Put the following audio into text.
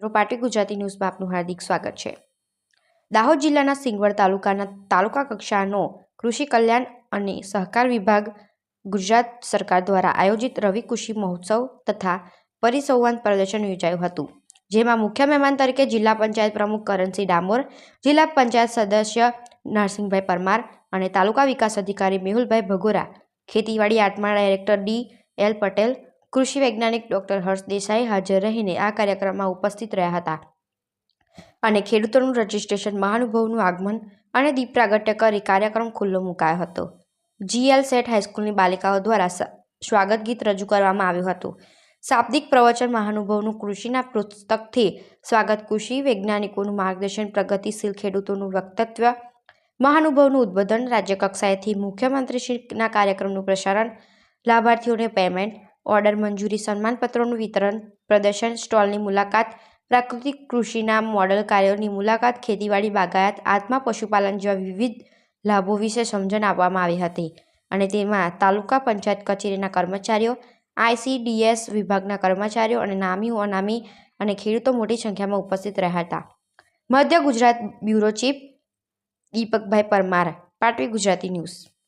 મિત્રો પાટવી ગુજરાતી ન્યૂઝમાં આપનું હાર્દિક સ્વાગત છે. દાહોદ જિલ્લાના સિંગવડ તાલુકાના તાલુકા કક્ષાનો કૃષિ કલ્યાણ અને સહકાર વિભાગ ગુજરાત સરકાર દ્વારા આયોજિત રવિ કૃષિ મહોત્સવ તથા પરિસંવાદ પ્રદર્શન યોજાયું હતું, જેમાં મુખ્ય મહેમાન તરીકે જિલ્લા પંચાયત પ્રમુખ કરણસિંહ ડામોર, જિલ્લા પંચાયત સદસ્ય નરસિંહભાઈ પરમાર અને તાલુકા વિકાસ અધિકારી મેહુલભાઈ ભગોરા, ખેતીવાડી આત્મા ડાયરેક્ટર ડી એલ પટેલ કૃષિ વૈજ્ઞાનિક ડૉક્ટર હર્ષ દેસાઈ હાજર રહીને આ કાર્યક્રમમાં ઉપસ્થિત રહ્યા હતા. અને ખેડૂતોનું રજિસ્ટ્રેશન મહાનુભાવનું આગમન અને દીપ પ્રાગટ્ય કરી કાર્યક્રમ ખુલ્લો મુકાયો હતો. જીએલ સેટ હાઈસ્કૂલની બાલિકાઓ દ્વારા સ્વાગત ગીત રજૂ કરવામાં આવ્યું હતું. શાબ્દિક પ્રવચન મહાનુભાવનું કૃષિના પુસ્તકથી સ્વાગત કૃષિ વૈજ્ઞાનિકોનું માર્ગદર્શન પ્રગતિશીલ ખેડૂતોનું વક્તત્વ, મહાનુભાવનું ઉદ્બોધન રાજ્યકક્ષાએથી મુખ્યમંત્રીશ્રીના કાર્યક્રમનું પ્રસારણ, લાભાર્થીઓને પેમેન્ટ ઓર્ડર મંજૂરી સન્માનપત્રોનું વિતરણ, પ્રદર્શન સ્ટોલની મુલાકાત, પ્રાકૃતિક કૃષિના મોડલ કાર્યોની મુલાકાત, ખેતીવાડી બાગાયત, આત્મા પશુપાલન જેવા વિવિધ લાભો વિશે સમજણ આપવામાં આવી હતી અને તેમાં તાલુકા પંચાયત કચેરીના કર્મચારીઓ આઈસીડીએસ વિભાગના કર્મચારીઓ અને નામી અનામી અને ખેડૂતો મોટી સંખ્યામાં ઉપસ્થિત રહ્યા હતા. મધ્ય Gujarat bureau chief Deepakbhai Parmar, Patvi Gujarati news.